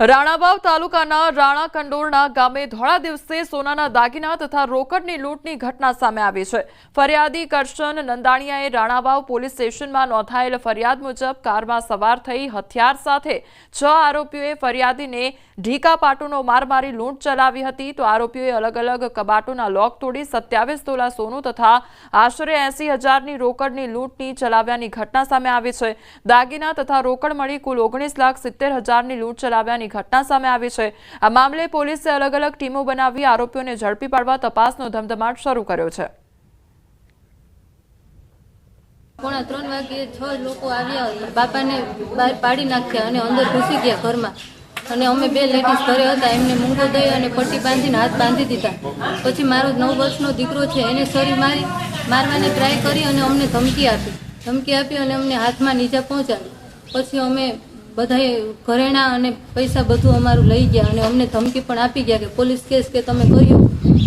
રાણાવાવ તાલુકાના રાણા કંડોળના ગામે ધોળા દિવસે સોનાના દાગીના તથા રોકડની લૂંટની ઘટના સામે આવી છે. ફરિયાદી કરશન નંદાણીયાએ રાણાવાવ પોલીસ સ્ટેશનમાં નોંધાયેલ ફરિયાદ મુજબ કારમાં સવાર થઈ હથિયાર સાથે છ આરોપીઓએ ફરિયાદીને ઢીકા પાટોનો માર મારી લૂંટ ચલાવી હતી. તો આરોપીઓએ અલગ અલગ કબાટોના લોક તોડી સત્યાવીસ તોલા સોનું તથા આશરે એસી હજારની રોકડની લૂંટની ચલાવ્યાની ઘટના સામે આવી છે. દાગીના તથા રોકડ મળી કુલ ઓગણીસ લાખ સિત્તેર હજારની લૂંટ ચલાવ્યાની ઘટના સામે આવી છે. આ મામલે પોલીસે અલગ અલગ ટીમો બનાવી આરોપીઓને ઝડપી પાડવા તપાસનો ધમધમાટ શરૂ કર્યો છે. પોણા ત્રણ વાગે છ લોકો આવ્યા બાપાને બહાર પાડી નાખ્યા અને અંદર ઘૂસી ગયા ઘરમાં. અને અમે બે લેડીઝ ઘરે હતા, એમને મૂંગો દઈ અને પટ્ટી બાંધીને હાથ બાંધી દીધા. પછી મારો નવ વર્ષનો દીકરો છે, એને સરી મારી, મારવાની ટ્રાય કરી અને અમને ધમકી આપી. ધમકી આપી અને અમને હાથમાં નીચા પહોંચાડી. પછી અમે બધાએ ઘરેણા અને પૈસા બધું અમારું લઈ ગયા અને અમને ધમકી પણ આપી ગયા કે પોલીસ કેસ કે તમે કર્યું,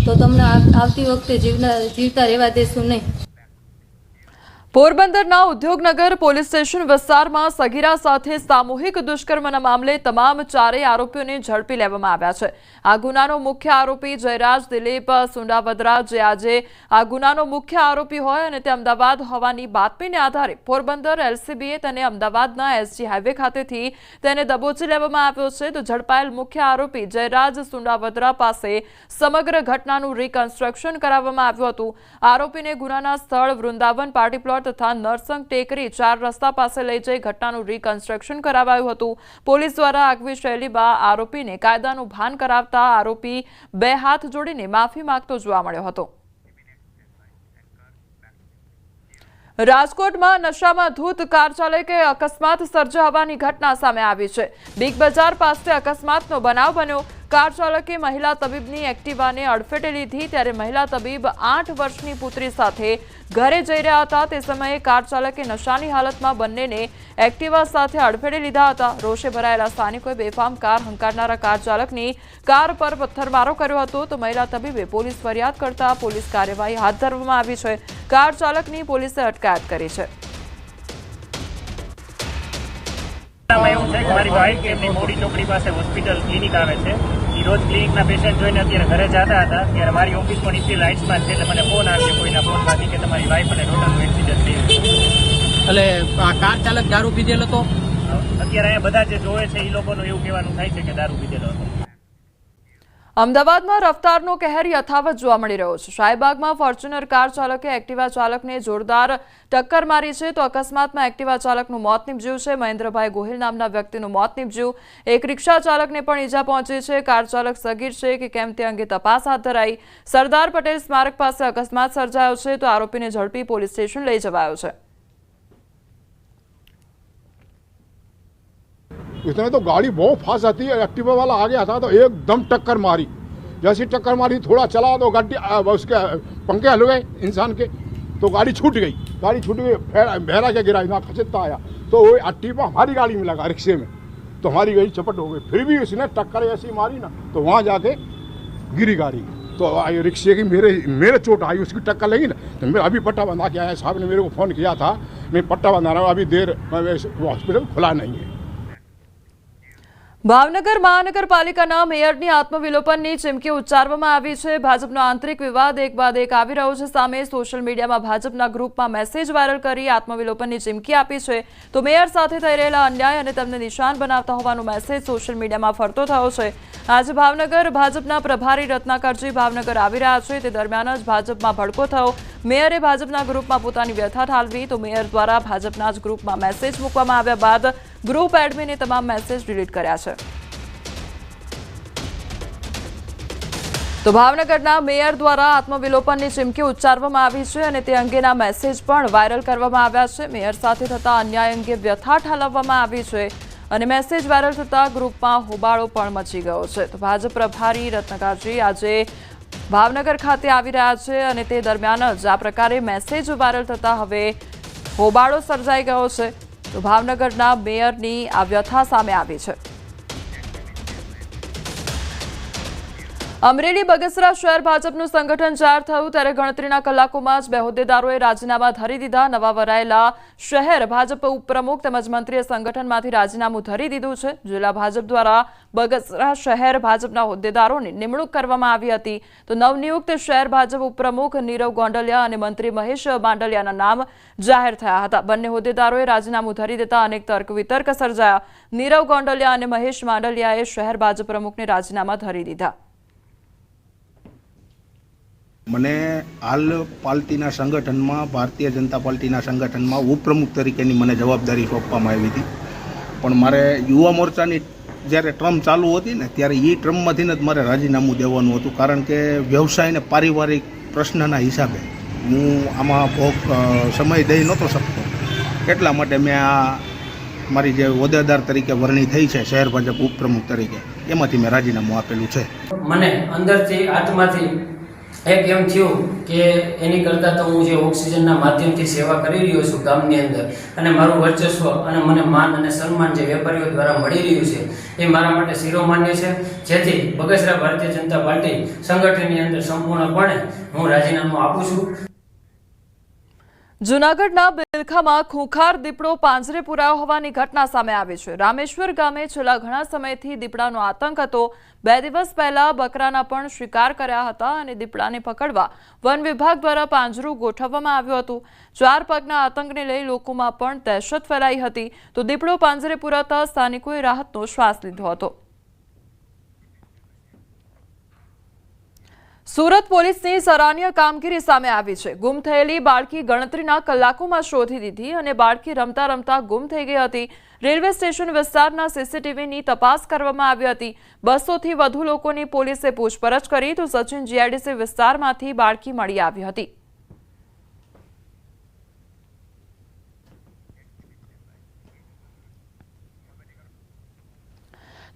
તો તમને આવતી વખતે જીવના જીવતા રહેવા દેશું નહીં. પોરબંદરના ઉદ્યોગનગર પોલીસ સ્ટેશન વિસ્તારમાં સગીરા સાથે સામૂહિક દુષ્કર્મના મામલે તમામ ચારેય આરોપીઓને ઝડપી લેવામાં આવ્યા છે. આ ગુનાનો મુખ્ય આરોપી જયરાજ દિલીપ સુંડાવદરા, જે આજે આ ગુનાનો મુખ્ય આરોપી હોય અને તે અમદાવાદ હોવાની બાતમીને આધારે પોરબંદર એલસીબીએ તેને અમદાવાદના એસજી હાઈવે ખાતેથી તેને દબોચી લેવામાં આવ્યો છે. તો ઝડપાયેલ મુખ્ય આરોપી જયરાજ સુંડાવદરા પાસે સમગ્ર ઘટનાનું રિકન્સ્ટ્રક્શન કરાવવામાં આવ્યું હતું. આરોપીને ગુનાના સ્થળ વૃંદાવન પાર્ટી પ્લોટ તથા નરસંગ ટેકરી ચાર રસ્તા પાસે લઈ જઈ ઘટનાનું રીકન્સ્ટ્રક્શન કરાવાયું હતું. પોલીસ દ્વારા આગવી શૈલીમાં આરોપીને કાયદાનું ભાન કરાવતા આરોપી બે હાથ જોડીને માફી માંગતો જોવા મળ્યો હતો. રાજકોટમાં નશામાં ધૂત કાર ચાલકે અકસ્માત સર્જાવાની ઘટના સામે આવી છે. બિગ બજાર પાસે અકસ્માતનો બનાવ બન્યો. કાર ચાલકે મહિલા તબીબની એક્ટિવાને અડફેટે લીધી ત્યારે મહિલા તબીબ આઠ વર્ષની પુત્રી સાથે ઘરે જઈ રહ્યા હતા. તે સમયે કાર ચાલકે નશાની હાલતમાં બંનેને એક્ટિવા સાથે અડફેટે લીધા હતા. રોષે ભરાયેલા સ્થાનિકોએ બેફામ કાર હંકારનારા કાર ચાલકની કાર પર પથ્થરમારો કર્યો હતો. તો મહિલા તબીબે પોલીસ ફરિયાદ કરતા પોલીસ કાર્યવાહી હાથ ધરવામાં આવી છે. કાર ચાલકની પોલીસે અટકાયત કરી છે. એવું છે કે મારી વાઈફ એમની મોડી ચોકડી પાસે હોસ્પિટલ ક્લિનિક આવે છે. એ રોજ ક્લિનિકના પેશન્ટ જોઈને અત્યારે ઘરે જતા હતા. ત્યારે મારી ઓફિસ પણ ઇસી લાઇટ્સમાં છે એટલે મને ફોન આવ્યો કોઈના ફોનમાંથી કે તમારી વાઈફ અને ડોટરનું એક્સિડન્ટ થયું. એટલે આ કાર ચાલક દારૂ પીધેલ હતો? અત્યારે અહીંયા બધા જે જોવે છે એ લોકોનું એવું કહેવાનું થાય છે કે દારૂ પીધેલો હતો. અમદાવાદમાં રફતારનો કહેર યથાવત જોવા મળી રહ્યો છે. શાહીબાગમાં ફોર્ચ્યુનર કાર ચાલકે એક્ટિવા ચાલકને જોરદાર ટક્કર મારી છે તો અકસ્માતમાં એક્ટિવા ચાલકનું મોત નીપજ્યું છે. મહેન્દ્રભાઈ ગોહિલ નામના વ્યક્તિનું મોત નીપજ્યું. એક રિક્ષા ચાલકને પણ ઈજા પહોંચી છે. કાર ચાલક સગીર છે કે કેમ તે અંગે તપાસ હાથ ધરાઈ. સરદાર પટેલ સ્મારક પાસે અકસ્માત સર્જાયો છે તો આરોપીને ઝડપી પોલીસ સ્ટેશન લઈ જવાયો છે. उसने तो गाड़ी बहुत फास्ट आती है, एक्टिवा वाला आ गया था तो एकदम टक्कर मारी। जैसी टक्कर मारी, थोड़ा चला तो गाड़ी उसके, पंखे हल गए इंसान के तो गाड़ी छूट गई। गाड़ी छूट गई बहरा के गिरा, इतना खचता आया। तो वो एक्टिवा हमारी गाड़ी में लगा, रिक्शे में। तो हमारी गाड़ी चपट हो गई। फिर भी उसने टक्कर ऐसी मारी ना तो वहाँ जाके गिरी गाड़ी। तो आई, रिक्शे की मेरे मेरे चोट आई, उसकी टक्कर लगी ना तो मैं अभी पट्टा बंधा के आया। साहब ने मेरे को फ़ोन किया था मैं पट्टा बंधा रहा हूँ, अभी देर हॉस्पिटल खुला नहीं है। ભાવનગર મહાનગરપાલિકાના મેયરની આત્મવિલોપનની ચીમકી ઉચ્ચારવામાં આવી છે. ભાજપનો આંતરિક વિવાદ એક બાદ એક આવી રહ્યો છે. સામે સોશિયલ મીડિયામાં ભાજપના ગ્રુપમાં મેસેજ વાયરલ કરી આત્મવિલોપનની ચીમકી આપી છે. તો મેયર સાથે થઈ રહેલા અન્યાય અને તેમને નિશાન બનાવતા હોવાનો મેસેજ સોશિયલ મીડિયામાં ફરતો થયો છે. આજે ભાવનગર ભાજપના પ્રભારી રત્નાકરજી ભાવનગર આવી રહ્યા છે. તે દરમિયાન જ ભાજપમાં ભડકો થયો. મેયરે ભાજપના ગ્રુપમાં પોતાની વ્યથા ઠાલવી તો મેયર દ્વારા ભાજપના જ ગ્રુપમાં મેસેજ મૂકવામાં આવ્યા બાદ ગ્રુપ એડમિને તમામ મેસેજ ડિલીટ કર્યા છે. તો ભાવનગરના મેયર દ્વારા આત્મવિલોપનની ચીમકી ઉચ્ચારવામાં આવી છે અને તે અંગેના મેસેજ પણ વાયરલ કરવામાં આવ્યા છે. મેયર સાથે થતા અન્યાય અંગે વ્યથા ઠાલવવામાં આવી છે અને મેસેજ વાયરલ થતા ગ્રુપમાં હોબાળો પણ મચી ગયો છે. તો ભાજપ પ્રભારી રત્નકારજી આજે ભાવનગર ખાતે આવી રહ્યા છે અને તે દરમિયાન જ આ પ્રકારે મેસેજ વાયરલ થતા હવે હોબાળો સર્જાઈ ગયો છે. તો ભાવનગરના મેયરની આ વ્યથા સામે આવી છે. અમરેલી બગસરા શહેર ભાજપનું સંગઠન જાહેર થયું ત્યારે ગણતરીના કલાકોમાં જ બે હોદ્દેદારોએ રાજીનામા ધરી દીધા. નવા વરાયેલા શહેર ભાજપ ઉપપ્રમુખ તેમજ મંત્રીએ સંગઠનમાંથી રાજીનામું ધરી દીધું છે. જિલ્લા ભાજપ દ્વારા બગસરા શહેર ભાજપના હોદ્દેદારોની નિમણૂક કરવામાં આવી હતી. તો નવનિયુક્ત શહેર ભાજપ ઉપપ્રમુખ નીરવ ગોંડલિયા અને મંત્રી મહેશ માંડલિયાના નામ જાહેર થયા હતા. બંને હોદ્દેદારોએ રાજીનામું ધરી દેતા અનેક તર્ક વિતર્ક સર્જાયા. નીરવ ગોંડલિયા અને મહેશ માંડલિયાએ શહેર ભાજપ પ્રમુખને રાજીનામા ધરી દીધા. મને હાલ પાર્ટીના સંગઠનમાં, ભારતીય જનતા પાર્ટીના સંગઠનમાં ઉપપ્રમુખ તરીકેની મને જવાબદારી સોંપવામાં આવી હતી. પણ મારે યુવા મોરચાની જ્યારે ટ્રમ્પ ચાલુ હતી ને, ત્યારે એ ટ્રમ્પમાંથી જ મારે રાજીનામું દેવાનું હતું. કારણ કે વ્યવસાય અને પારિવારિક પ્રશ્નના હિસાબે હું આમાં બહુ સમય દઈ નહોતો શકતો. એટલા માટે મેં આ મારી જે હોદ્દેદાર તરીકે વરણી થઈ છે, શહેર ભાજપ ઉપપ્રમુખ તરીકે, એમાંથી મેં રાજીનામું આપેલું છે. મને અંદરથી, આત્માથી એક એમ થયું કે એની કરતાં તો હું જે ઓક્સિજનના માધ્યમથી સેવા કરી રહ્યો છું ગામની અંદર અને મારું વર્ચસ્વ અને મને માન અને સન્માન જે વેપારીઓ દ્વારા મળી રહ્યું છે, એ મારા માટે શિરોમાન્ય છે. જેથી બગસરા ભારતીય જનતા પાર્ટી સંગઠનની અંદર સંપૂર્ણપણે હું રાજીનામું આપું છું. જૂનાગઢના બિલખામાં ખૂંખાર દીપડો પાંજરે પુરાયો હોવાની ઘટના સામે આવી છે. રામેશ્વર ગામે છેલ્લા ઘણા સમયથી દીપડાનો આતંક હતો. બે દિવસ પહેલા બકરાના પણ શિકાર કર્યા હતા અને દીપડાને પકડવા વન વિભાગ દ્વારા પાંજરું ગોઠવવામાં આવ્યું હતું. ચાર પગના આતંકને લઈ લોકોમાં પણ દહેશત ફેલાઈ હતી. તો દીપડો પાંજરે પુરાતા સ્થાનિકોએ રાહતનો શ્વાસ લીધો હતો. સુરત પોલીસની સરાહનીય કામગીરી સામે આવી છે. ગુમ થયેલી બાળકી ગણતરીના કલાકોમાં શોધી દીધી અને બાળકી રમતા રમતા ગુમ થઈ ગઈ હતી. રેલવે સ્ટેશન વિસ્તારના સીસીટીવીની તપાસ કરવામાં આવી હતી. બસોથી વધુ લોકોની પોલીસે પૂછપરછ કરી તો સચિન જીઆઈડીસી વિસ્તારમાંથી બાળકી મળી આવી હતી.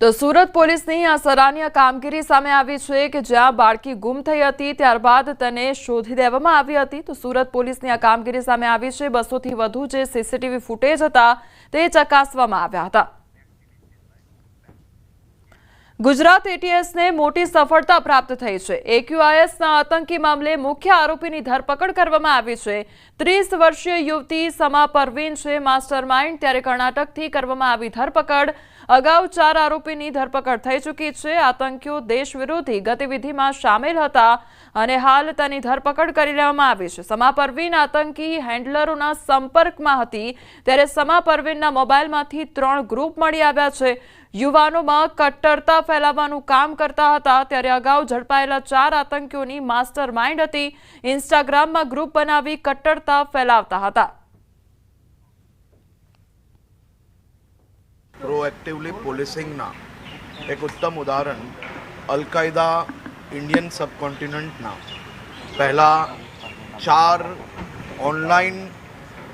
તો સુરત પોલીસની આ સરાહનીય કામગીરી સામે આવી છે કે જ્યાં બાળકી ગુમ થઈ હતી, ત્યારબાદ તેને શોધી દેવામાં આવી હતી. તો સુરત પોલીસની આ કામગીરી સામે આવી છે. બસોથી વધુ જે સીસીટીવી ફૂટેજ હતા, તે ચકાસવામાં આવ્યા હતા. ગુજરાત એટીએસને મોટી સફળતા પ્રાપ્ત થઈ છે. એક્યુઆઈએસના આતંકી મામલે મુખ્ય આરોપીની ધરપકડ કરવામાં આવી છે. ત્રીસ વર્ષીય યુવતી સમા પરવીન છે. માસ્ટર માઇન્ડ ત્યારે કર્ણાટકથી કરવામાં આવી ધરપકડ. અગાઉ ચાર આરોપીની ધરપકડ થઈ ચૂકી છે. આતંકીઓ દેશ વિરોધી ગતિવિધિમાં સામેલ હતા અને હાલ તેની ધરપકડ કરી લેવામાં આવી છે. સમા પરવીન આતંકી હેન્ડલરોના સંપર્કમાં હતી ત્યારે સમા પરવીનના મોબાઈલમાંથી ત્રણ ગ્રુપ મળી આવ્યા છે. યુવાનોમાં કટ્ટરતા ફેલાવવાનું કામ કરતા હતા ત્યારે અગાઉ ઝડપાયેલા ચાર આતંકીઓની માસ્ટર માઇન્ડ હતી. ઇન્સ્ટાગ્રામમાં ગ્રુપ બનાવી કટ્ટરતા ફેલાવતા હતા. પ્રોએક્ટિવલી પોલીસિંગના એક ઉત્તમ ઉદાહરણ અલકાયદા ઇન્ડિયન સબકોન્ટિનન્ટના પહેલાં ચાર ઓનલાઈન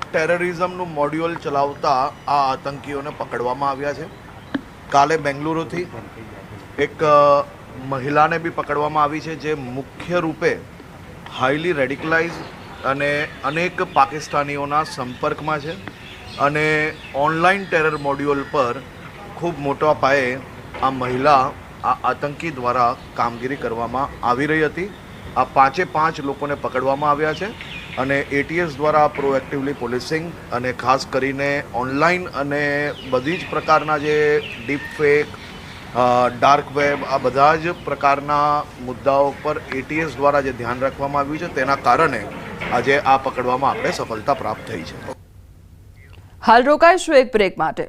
ટેરરિઝમનું મોડ્યુલ ચલાવતા આ આતંકીઓને પકડવામાં આવ્યા છે કાલે બેંગલુરુથી એક મહિલાને બી પકડવામાં આવી છે જે મુખ્ય રૂપે હાઈલી રેડિકલાઇઝ અને અનેક પાકિસ્તાનીઓના સંપર્કમાં છે અને ઓનલાઈન ટેરર મોડ્યુલ પર ખૂબ મોટા પાયે આ મહિલા, આ આતંકી દ્વારા કામગીરી કરવામાં આવી રહી હતી. આ પાંચે પાંચ લોકોને પકડવામાં આવ્યા છે અને એટીએસ દ્વારા પ્રોએક્ટિવલી પોલીસિંગ અને ખાસ કરીને ઓનલાઈન અને બધી જ પ્રકારના જે ડીપ ફેક ડાર્ક વેબ આ બધા જ પ્રકારના મુદ્દાઓ પર એટીએસ દ્વારા જે ધ્યાન રાખવામાં આવ્યું છે તેના કારણે આજે આ પકડવામાં આપણે સફળતા પ્રાપ્ત થઈ છે. હાલ રોકાઈશું એક બ્રેક માટે.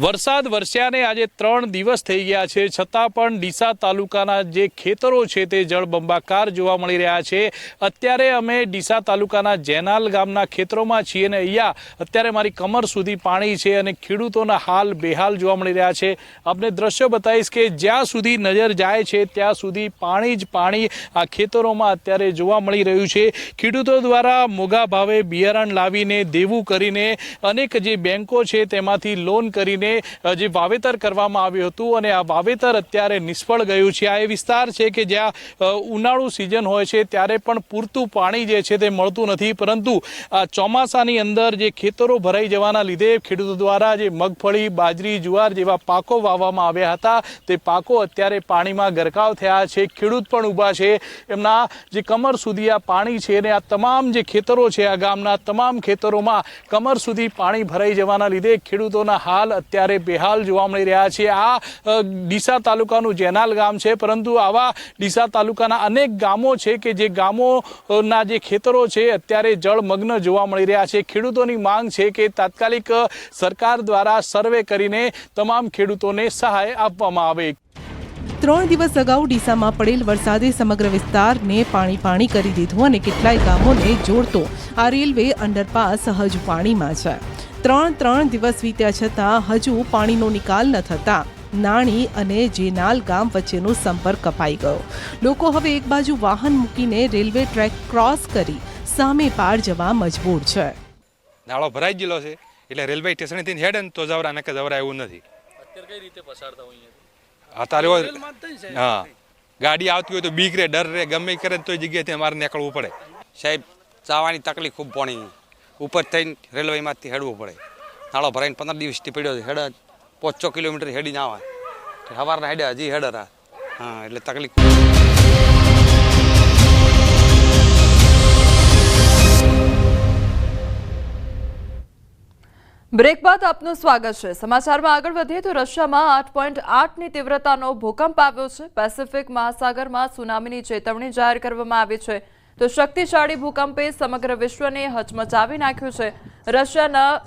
વરસાદ વરસ્યાને આજે ત્રણ દિવસ થઈ ગયા છે. છતાં પણ ડીસા તાલુકાના જે ખેતરો છે તે જળબંબાકાર જોવા મળી રહ્યા છે. અત્યારે અમે ડીસા તાલુકાના જેનાલ ગામના ખેતરોમાં છીએ અને અહીંયા અત્યારે મારી કમર સુધી પાણી છે અને ખેડૂતોના હાલ બેહાલ જોવા મળી રહ્યા છે. આપને દ્રશ્ય બતાવીશ કે જ્યાં સુધી નજર જાય છે, ત્યાં સુધી પાણી જ પાણી આ ખેતરોમાં અત્યારે જોવા મળી રહ્યું છે. ખેડૂતો દ્વારા મોગા ભાવે બિયારણ લાવીને, દેવું કરીને, અનેક જે બેંકો છે તેમાંથી લોન કરીને જે વાવેતર કરવામાં આવ્યું હતું અને આ વાવેતર અત્યારે નિષ્ફળ ગયું છે. આ એ વિસ્તાર છે કે જ્યાં ઉનાળુ સિઝન હોય છે ત્યારે પણ પૂરતું પાણી જે છે તે મળતું નથી. પરંતુ ચોમાસાની અંદર જે ખેતરો ભરાઈ જવાના લીધે ખેડૂતો દ્વારા જે મગફળી, બાજરી, જુવાર જેવા પાકો વાવવામાં આવ્યા હતા. તે પાકો અત્યારે પાણીમાં ગરકાવ થયા છે. ખેડૂત પણ ઊભા છે. એમના જે કમર સુધી આ પાણી છે અને આ તમામ જે ખેતરો છે આ ગામના તમામ ખેતરોમાં કમર સુધી પાણી ભરાઈ જવાના લીધે ખેડૂતોના હાલ અત્યારે બેહાલ જોવા મળી રહ્યા છે. આ ડીસા તાલુકાનું જેનાલ ગામ છે. પરંતુ આવા ડીસા તાલુકાના અનેક ગામો છે કે જે ગામોના જે ખેતરો છે, અત્યારે જળમગ્ન જોવા મળી રહ્યા છે. ખેડૂતોની માંગ છે કે તાત્કાલિક સરકાર દ્વારા સર્વે કરીને તમામ ખેડૂતોને સહાય આપવામાં આવે. ત્રણ દિવસ અગાઉ ડીસામાં પડેલ વરસાદે સમગ્ર વિસ્તારને પાણી પાણી કરી દીધું અને કેટલાય ગામોને જોડતો આ રેલવે અંડરપાસ હજુ પાણીમાં છે. ત્રણ ત્રણ દિવસ વીત્યા છતાં હજુ પાણીનો નિકાલ ન થતા નાણી અને જેનાલ ગામ વચ્ચેનો સંપર્ક કપાઈ ગયો. લોકો હવે એક બાજુ વાહન મૂકીને રેલવે ટ્રેક ક્રોસ કરી સામે પાર જવા મજબૂર છે. નાળો ભરાઈ ગયેલો છે એટલે રેલવે સ્ટેશનથી હેડે ને તો જવરા નકે જવરા એવું નથી. અત્યારે હોય- હા. ગાડી આવતી હોય તો બીક રે ડર રે ગમે કરે તો જગ્યાએથી અમારે નીકળવું પડે. સાહેબ ચાવાની તકલીફ ખૂબ પાણી. ઉપર થઈને રેલવેમાંથી હેડવું પડે. નાળો ભરાઈને પંદર દિવસથી પડ્યો છે. હેડ પાંચસો કિલોમીટર હેડીને આવે. સવારના હેડ્યા હજી હેડર હા, એટલે તકલીફ. બ્રેક બાદ આપનું સ્વાગત છે. સમાચારમાં આગળ વધીએ તો રશિયામાં આઠ પોઈન્ટ આઠની તીવ્રતાનો ભૂકંપ આવ્યો છે. પેસિફિક મહાસાગરમાં સુનામીની ચેતવણી જાહેર કરવામાં આવી છે. તો શક્તિશાળી ભૂકંપે સમગ્ર વિશ્વને હચમચાવી નાખ્યું છે. રશિયાના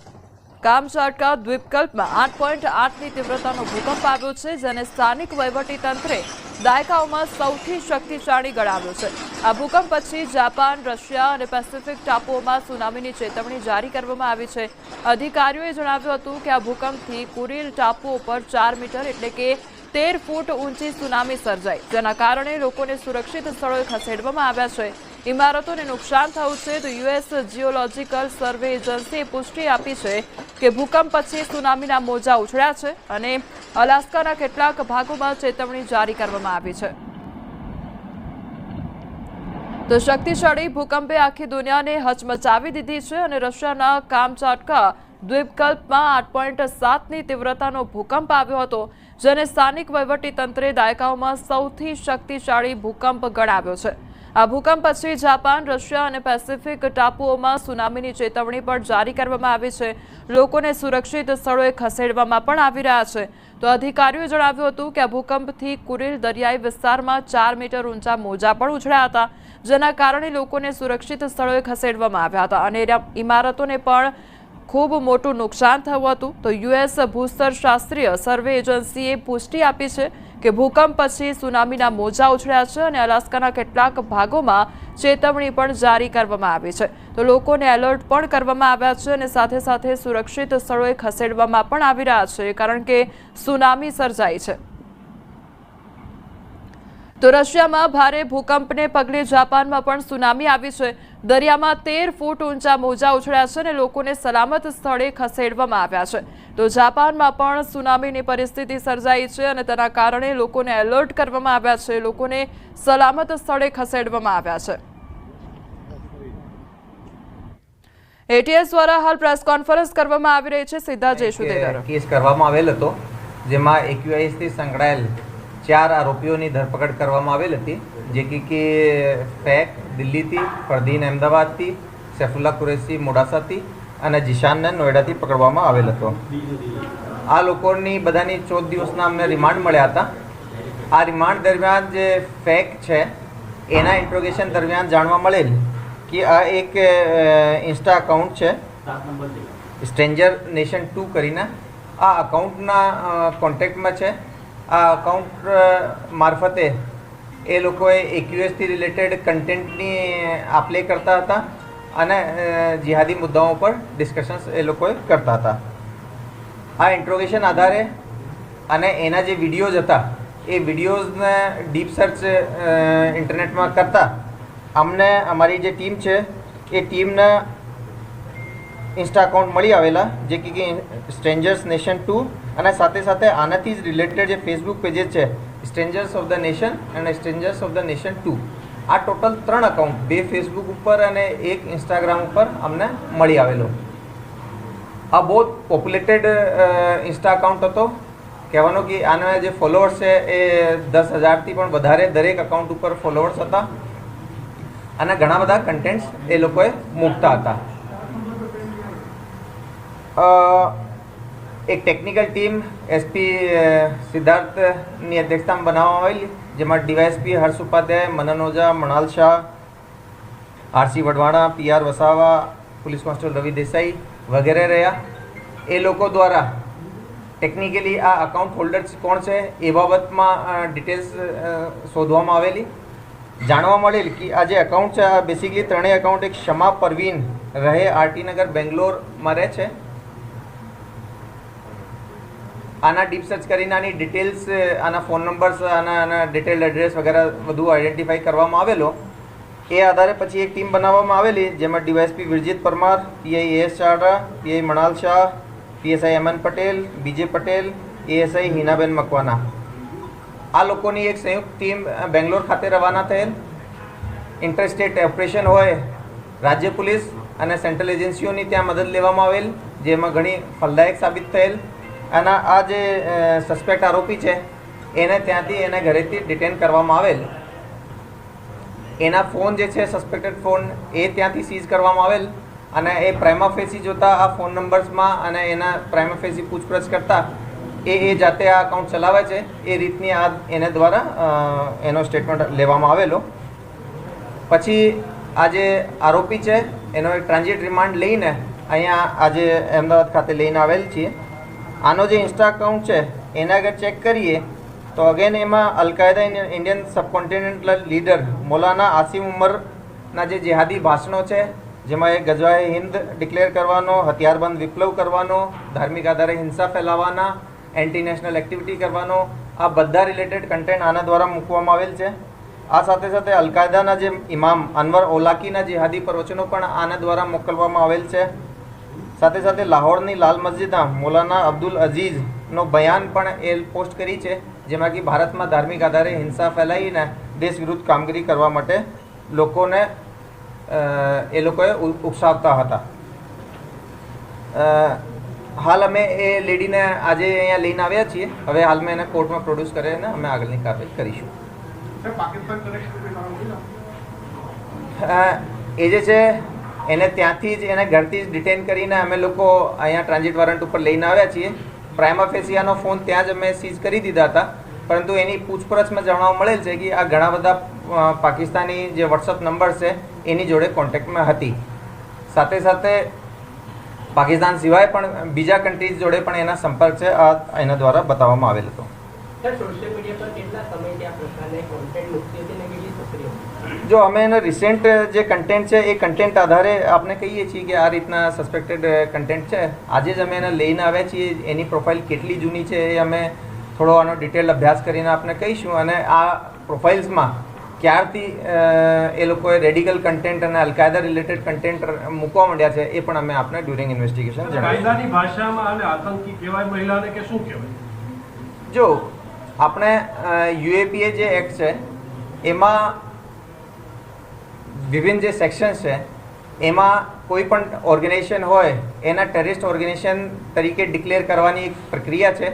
કામચાટકા દ્વીપકલ્પમાં આઠ પોઈન્ટ આઠની તીવ્રતાનો ભૂકંપ આવ્યો છે, જેને સ્થાનિક વહીવટીતંત્રે દાયકાઓમાં સૌથી શક્તિશાળી ગણાવ્યો છે. આ ભૂકંપ પછી જાપાન, રશિયા અને પેસિફિક ટાપુઓમાં સુનામીની ચેતવણી જારી કરવામાં આવી છે. અધિકારીઓએ જણાવ્યું હતું કે આ ભૂકંપથી કુરીલ ટાપુઓ પર ચાર મીટર એટલે કે તેર ફૂટ ઊંચી સુનામી સર્જાઈ, જેના કારણે લોકોને સુરક્ષિત સ્થળોએ ખસેડવામાં આવ્યા છે. ઇમારતોને નુકસાન થયું છે તો યુએસ જીઓલોજીકલ સર્વે એજન્સીએ પુષ્ટિ આપી છે કે ભૂકંપ પછી સુનામીના મોજા ઉછળ્યા છે અને અલાસ્કાના કેટલાક ભાગોમાં ચેતવણી જારી કરવામાં આવી છે. તો શક્તિશાળી ભૂકંપે આખી દુનિયાને હચમચાવી દીધી છે અને રશિયાના કામચાટકા દ્વીપકલ્પમાં આઠ પોઈન્ટ સાતની તીવ્રતાનો ભૂકંપ આવ્યો હતો, જેને સ્થાનિક વહીવટીતંત્રે દાયકાઓમાં સૌથી શક્તિશાળી ભૂકંપ ગણાવ્યો છે. આ ભૂકંપ પછી જાપાન, રશિયા અને પેસિફિક ટાપુઓમાં સુનામીની ચેતવણી પણ જારી કરવામાં આવી છે. લોકોને સુરક્ષિત સ્થળોએ ખસેડવામાં પણ આવી રહ્યા છે. તો અધિકારીઓએ જણાવ્યું હતું કે આ ભૂકંપથી કુરિલ દરિયાઈ વિસ્તારમાં ચાર મીટર ઊંચા મોજા પણ ઉછળ્યા હતા, જેના કારણે લોકોને સુરક્ષિત સ્થળોએ ખસેડવામાં આવ્યા હતા અને ઇમારતોને પણ ખૂબ મોટું નુકસાન થયું હતું. તો યુએસ ભૂસ્તર શાસ્ત્રીય સર્વે એજન્સીએ પુષ્ટિ આપી છે કે ભૂકંપ પછી સુનામીના મોજા ઉછળ્યા છે અને અલાસ્કાના કેટલાક ભાગોમાં ચેતવણી પણ જારી કરવામાં આવી છે. તો લોકોને એલર્ટ પણ કરવામાં આવ્યા છે અને સાથે સાથે સુરક્ષિત સ્થળોએ ખસેડવામાં પણ આવી રહ્યા છે કારણ કે સુનામી સર્જાઈ છે. તો રશિયામાં ભારે ભૂકંપને પગલે જાપાનમાં પણ સુનામી આવી છે. દરિયામાં તેર ફૂટ ઊંચા મોજા ઉછળ્યા છે અને લોકોને સલામત સ્થળે ખસેડવામાં આવ્યા છે. તો જાપાનમાં પણ સુનામીની પરિસ્થિતિ સર્જાઈ છે અને તેના કારણે લોકોને એલર્ટ કરવામાં આવ્યા છે. લોકોને સલામત સ્થળે ખસેડવામાં આવ્યા છે. એટીએસ દ્વારા હાલ પ્રેસ કોન્ફરન્સ કરવામાં આવી રહી છે. સીધા જઈશું કેસ કરવામાં આવેલ હતો જેમાં એક્યુઆઈસથી સંકળાયેલ ચાર આરોપીઓની ધરપકડ કરવામાં આવેલ હતી. જે કે ફેક દિલ્હીથી ફરદીન અમદાવાદથી, સૈફુલ્લા કુરેશી મોડાસાથી અને જીશાનને નોઈડાથી પકડવામાં આવેલ હતો. આ લોકોની બધાની ચૌદ દિવસના અમને રિમાન્ડ મળ્યા હતા. આ રિમાન્ડ દરમિયાન જે ફેક છે, એના ઇન્ટ્રોગેશન દરમિયાન જાણવા મળેલ કે આ એક ઇન્સ્ટા અકાઉન્ટ છે. સ્ટ્રેન્જર નેશન ટુ કરીને આ અકાઉન્ટના કોન્ટેક્ટમાં છે. આ અકાઉન્ટ મારફતે એ લોકોએ એક્યુએસથી રિલેટેડ કન્ટેન્ટની આપલે કરતા હતા અને જિહાદી મુદ્દાઓ પર ડિસ્કશન્સ એ લોકોએ કરતા હતા. આ ઇન્ટ્રોગેશન આધારે અને એના જે વિડીયોઝ હતા, એ વિડીયોઝને ડીપ સર્ચ ઇન્ટરનેટમાં કરતા અમને અમારી જે ટીમ છે, એ ટીમને ઇન્સ્ટા અકાઉન્ટ મળી આવેલા, જે કે સ્ટ્રેન્જર્સ નેશન ટુ અને સાથે સાથે આનાથી જ રિલેટેડ જે ફેસબુક પેજેસ છે સ્ટ્રેન્જર્સ ઓફ ધ નેશન અને strangers of the nation two આ ટોટલ ત્રણ અકાઉન્ટ બે ફેસબુક ઉપર અને એક ઇન્સ્ટાગ્રામ ઉપર અમને મળી આવેલો. આ બહુ પોપ્યુલેટેડ ઇન્સ્ટા અકાઉન્ટ હતો. કહેવાનું કે આના જે ફોલોઅર્સ છે એ દસ હજારથી પણ વધારે દરેક અકાઉન્ટ ઉપર ફોલોઅર્સ હતા. અને ઘણા બધા કન્ટેન્ટ્સ એ લોકોએ મૂકતા હતા. એક ટેકનિકલ ટીમ એસપી સિદ્ધાર્થની અધ્યક્ષતામાં બનાવવામાં આવેલી, જેમાં DYSP Harsh Upadhyay, Manan Ojha, Manal Shah RC Vadhvana PR Vasava, police constable Ravi Desai વગેરે રહ્યા. એ લોકો દ્વારા ટેકનિકલી આ અકાઉન્ટ હોલ્ડર્સ કોણ છે એ બાબતમાં ડિટેલ્સ શોધવામાં આવેલી. જાણવા મળેલ કે આ જે અકાઉન્ટ છે, આ બેસિકલી ત્રણેય અકાઉન્ટ એક ક્ષમા પરવીન રહે આરટી નગર, બેંગ્લોરમાં રહે છે. આના ડીપ સર્ચ કરીને આની ડિટેલ્સ આના ફોન નંબર્સ આના આના ડિટેલ એડ્રેસ વગેરે બધું આઈડેન્ટિફાઈ કરવામાં આવેલો. એ આધારે પછી એક ટીમ બનાવવામાં આવેલી, જેમાં DYSP Virjit Parmar PI S Chavda PI Manal Shah PSI Aman Patel BJ Patel ASI હિનાબેન મકવાના. આ લોકોની એક સંયુક્ત ટીમ બેંગ્લોર ખાતે રવાના થયેલ. ઇન્ટરસ્ટેટ ઓપરેશન હોય, રાજ્ય પોલીસ અને સેન્ટ્રલ એજન્સીઓની ત્યાં મદદ લેવામાં આવેલ, જેમાં ઘણી ફલદાયક સાબિત થયેલ. અને આ જે સસ્પેક્ટ આરોપી છે, એને ત્યાંથી એને ઘરેથી ડિટેન કરવામાં આવેલ. એના ફોન જે છે સસ્પેક્ટેડ ફોન એ ત્યાંથી સીઝ કરવામાં આવેલ અને એ પ્રાઇમાફેસી જોતા આ ફોન નંબર્સમાં અને એના પ્રાઇમાફેસી પૂછપરછ કરતા એ એ જાતે આ અકાઉન્ટ ચલાવે છે. એ રીતની આ એને દ્વારા એનો સ્ટેટમેન્ટ લેવામાં આવેલો. પછી આ જે આરોપી છે, એનો એક ટ્રાન્ઝિટ રિમાન્ડ લઈને અહીંયા આજે અમદાવાદ ખાતે લઈને આવેલ છીએ. આનો જે ઇન્સ્ટા અકાઉન્ટ છે, એના આગળ ચેક કરીએ, તો અગેન એમાં Al Qaeda Indian subcontinental leader Maulana Asim ઉમરના જે જેહાદી ભાષણો છે, જેમાં એ ગજવાએ હિન્દ ડિક્લેર કરવાનો, હથિયારબંધ વિપ્લવ કરવાનો, ધાર્મિક આધારે હિંસા ફેલાવવાના એન્ટી નેશનલ એક્ટિવિટી કરવાનો, આ બધા રિલેટેડ કન્ટેન્ટ આના દ્વારા મૂકવામાં આવેલ છે. આ સાથે સાથે અલકાયદાના જે ઇમામ અનવર ઓલાકીના જેહાદી પ્રવચનો પણ આના દ્વારા મોકલવામાં આવેલ છે. સાથે સાથે લાહોરની લાલ મસ્જિદના મૌલાના અબ્દુલ અઝીઝનો બયાન પણ એ પોસ્ટ કરી છે જેમાં કે ભારતમાં ધાર્મિક આધારે હિંસા ફેલાવીને દેશ વિરુદ્ધ કામગીરી કરવા માટે લોકોને એ લોકોએ ઉકસાવતા હતા. હાલ અમે એ લેડીને આજે અહીંયા લઈને આવ્યા છીએ. હવે હાલ મેં એને કોર્ટમાં પ્રોડ્યુસ કરીને અમે આગળની કાર્યવાહી કરીશું. એ જે છે એને ત્યાંથી જ એને ઘરથી જ ડિટેન કરીને અમે લોકો અહીંયા ટ્રાન્ઝિટ વોરંટ ઉપર લઈને આવ્યા છીએ. પ્રાઇમા ફેસિયાનો ફોન ત્યાં જ અમે સીઝ કરી દીધા હતા. પરંતુ એની પૂછપરછમાં જાણવા મળેલ છે કે આ ઘણા બધા પાકિસ્તાની જે વોટ્સઅપ નંબર છે, એની જોડે કોન્ટેક્ટમાં હતી. સાથે સાથે પાકિસ્તાન સિવાય પણ બીજા કન્ટ્રીઝ જોડે પણ એના સંપર્ક છે, આ એના દ્વારા બતાવવામાં આવેલ હતો. જો અમે એને રિસેન્ટ જે કન્ટેન્ટ છે એ કન્ટેન્ટ આધારે આપણે કહીએ છીએ કે આ રીતના સસ્પેક્ટેડ કન્ટેન્ટ છે. આજે જ અમે એને લઈને આવ્યા છીએ. એની પ્રોફાઇલ કેટલી જૂની છે એ અમે થોડો આનો ડિટેલ અભ્યાસ કરીને આપણે કહીશું. અને આ પ્રોફાઇલ્સમાં ક્યારથી એ લોકોએ રેડિકલ કન્ટેન્ટ અને અલકાયદા રિલેટેડ કન્ટેન્ટ મૂકવા માંડ્યા છે એ પણ અમે આપને ડ્યુરિંગ ઇન્વેસ્ટિગેશન જણાવીશું. ભાષામાં આતંકી કહેવાય મહિલાને કે શું કહેવાય? જો આપણે યુએપીએ જે એક્ટ છે, એમાં વિભિન્ન જે સેક્શન્સ છે, એમાં કોઈ પણ ઓર્ગેનાઇઝેશન હોય, એના ટેરરિસ્ટ ઓર્ગેનાઇઝેશન તરીકે ડિક્લેર કરવાની એક પ્રક્રિયા છે.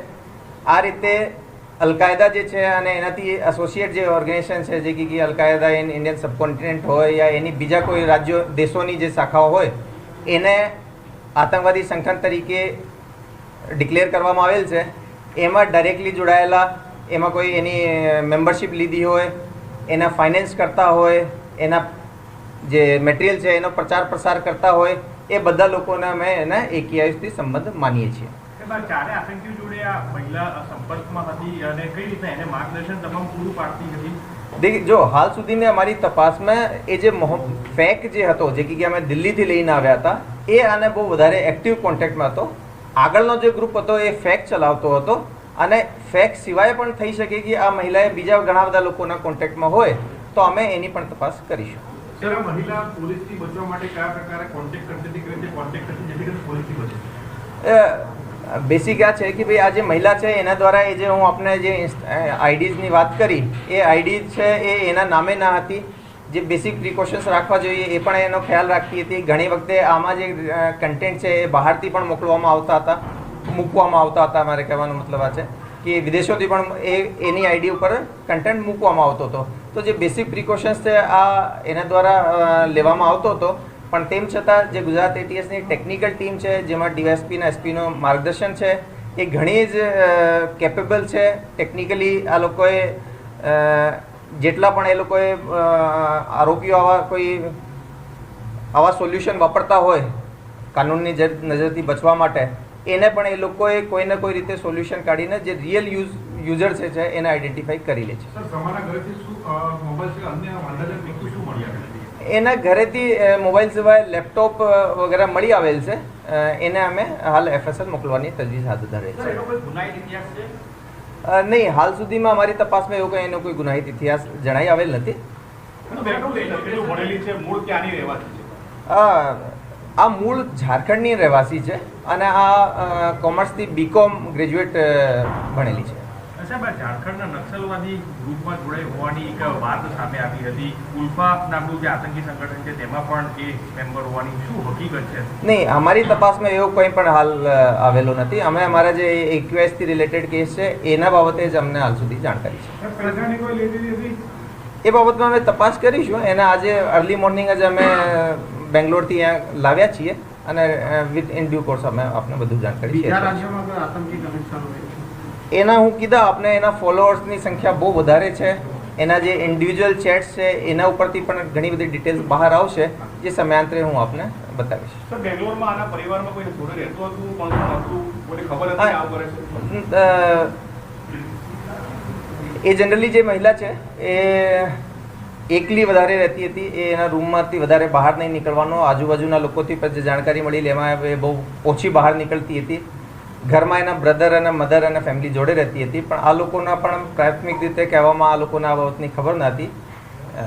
આ રીતે અલકાયદા જે છે અને એનાથી એસોસિએટ જે ઓર્ગેનાઇઝેશન છે, જે કે અલકાયદા, ઇન, ઇન્ડિયન સબકોન્ટિનેન્ટ હોય યા એની બીજા કોઈ રાજ્યો, દેશોની જે શાખાઓ હોય, એને આતંકવાદી સંગઠન તરીકે ડિક્લેર કરવામાં આવેલ છે. એમાં ડાયરેક્ટલી જોડાયેલા એમાં કોઈ એની મેમ્બરશિપ લીધી હોય એના ફાઇનાન્સ કરતા હોય એના જે મટીરિયલ છે એનો પ્રચાર પ્રસાર કરતા હોય એ બધા લોકોને અમે એના એકેઆઈથી સંબંધ માનીએ છીએ. ચારે આતંકીઓ જોડે આ મહિલા સંપર્કમાં હતી અને કઈ રીતે એને માર્ગદર્શન તમામ પૂરું પાડતી હતી? દેખ જો હાલ સુધીની અમારી તપાસમાં એ જે ફેક જે હતો જે કે અમે દિલ્હીથી લઈને આવ્યા હતા એ આને બહુ વધારે એક્ટિવ કોન્ટેક્ટમાં હતો. આગળનો જે ગ્રુપ હતો એ ફેક ચલાવતો હતો. અને ફેક સિવાય પણ થઈ શકે કે આ મહિલાએ બીજા ઘણા બધા લોકોના કોન્ટેક્ટમાં હોય તો અમે એની પણ તપાસ કરીશું. સર આ મહિલા પોલીસથી બચવા માટે કયા પ્રકારે કોન્ટેક્ટ કરતી હતી રીતે કોન્ટેક્ટ કરતી જેથી કરીને પોલીસથી બચે? બેસિક આ છે કે ભાઈ આ જે મહિલા છે એના દ્વારા એ જે હું આપણે જે આઈડીઝની વાત કરી એ આઈડી છે એ એના નામે ના હતી. જે બેસિક પ્રિકોશન્સ રાખવા જોઈએ એ પણ એનો ખ્યાલ રાખતી હતી ઘણી વખતે આમાં જે કન્ટેન્ટ છે એ બહારથી પણ મોકલવામાં આવતા હતા. મૂકવામાં આવતા હતા મારે કહેવાનો મતલબ આ છે કે વિદેશોથી પણ એ એની આઈડી ઉપર કન્ટેન્ટ મૂકવામાં આવતો હતો. તો જે બેસિક પ્રિકોશન્સ છે આ એના દ્વારા લેવામાં આવતો હતો. પણ તેમ છતાં જે ગુજરાત એટીએસની ટેકનિકલ ટીમ છે, જેમાં ડીવાયએસપીના એસપીનો માર્ગદર્શન છે, એ ઘણી જ કેપેબલ છે. ટેકનિકલી આ લોકોએ જેટલા પણ એ લોકોએ આરોપીઓ આવા કોઈ, આવા સોલ્યુશન વાપરતા હોય કાનૂનની નજરથી બચવા માટે એને પણ એ લોકોએ કોઈને કોઈ રીતે સોલ્યુશન કાઢીને જે રિયલ યુઝ યુઝર છે છે એને આઈડેન્ટિફાઈ કરી લે છે. એના ઘરેથી મોબાઈલ સિવાય લેપટોપ વગેરે મળી આવેલ છે. એને અમે હાલ એફએસએલ મોકલવાની તજવીજ હાથ ધરે છે. નહીં હાલ સુધીમાં અમારી તપાસમાં એવું કંઈ એનો કોઈ ગુનાહિત ઇતિહાસ જણાઈ આવેલ નથી. આ મૂળ ઝારખંડની રહેવાસી છે અને આ કોમર્સથી બીકોમ ગ્રેજ્યુએટ ભણેલી છે. સાહેબ આ ઝારખંડના નક્સલવાદી ગ્રુપમાં જોડાઈ હોવાની એક વાત સામે આવી હતી. ઉલ્ફા નામનું જે આતંકી સંગઠન છે તેમાં પણ એ મેમ્બર હોવાની શું હકીકત છે? નહીં અમારી તપાસમાં એવો કંઈ પણ હાલ આવેલો નથી. અમે અમારા જે એક્યુએસથી રિલેટેડ કેસ છે એના બાબતે જ અમને હાલ સુધી જાણકારી છે. એ બાબતમાં અમે તપાસ કરીશું. એને આજે અર્લી મોર્નિંગ જ અમે બેંગ્લોરથી અહીંયા લાવ્યા છીએ અને વિથ ઇન ડ્યુ કોર્સ અમે આપને બધું જાણકારી છે? એના હું કીધા આપને એના ફોલોઅર્સની સંખ્યા બહુ વધારે છે. એના જે ઇન્ડિવિજ્યુઅલ ચેટ્સ છે એના ઉપરથી પણ ઘણી બધી ડિટેલ્સ બહાર આવશે જે સમયાંતરે હું આપને બતાવીશ. બેંગ્લોરમાં આના પરિવારમાં કોઈ જોડે રહેતું હતું કોણ કોણ કોઈને ખબર હતી આવું કરે છે? એ જનરલી જે મહિલા છે એ એકલી વધારે રહેતી હતી એ એના રૂમમાંથી વધારે બહાર નહીં નીકળવાનો. આજુબાજુના લોકોથી જે જાણકારી મળી એમાં એ બહુ ઓછી બહાર નીકળતી હતી. ઘરમાં એના બ્રધર અને મધર અને ફેમિલી જોડે રહેતી હતી પણ આ લોકોના પણ પ્રાથમિક રીતે કહેવામાં આ લોકોને આ બાબતની ખબર ન અ,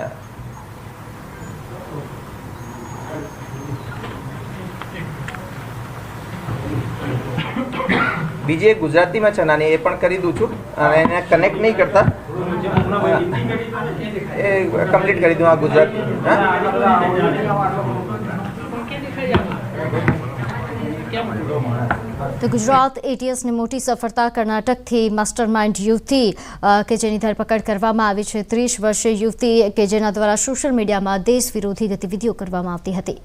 બીજી એક ગુજરાતીમાં છે નાની, એ પણ કરી દઉં છું. અને એને કનેક્ટ નહીં કરતા. એ કમ્પ્લીટ કરી દઉં આ ગુજરાતી. તો ગુજરાત એટીએસની મોટી સફળતા કર્ણાટકથી માસ્ટર માઇન્ડ યુવતી કે જેની ધરપકડ કરવામાં આવી છે ત્રીસ વર્ષીય યુવતી, કે જેના દ્વારા સોશિયલ મીડિયામાં દેશ વિરોધી ગતિવિધિઓ કરવામાં આવતી હતી.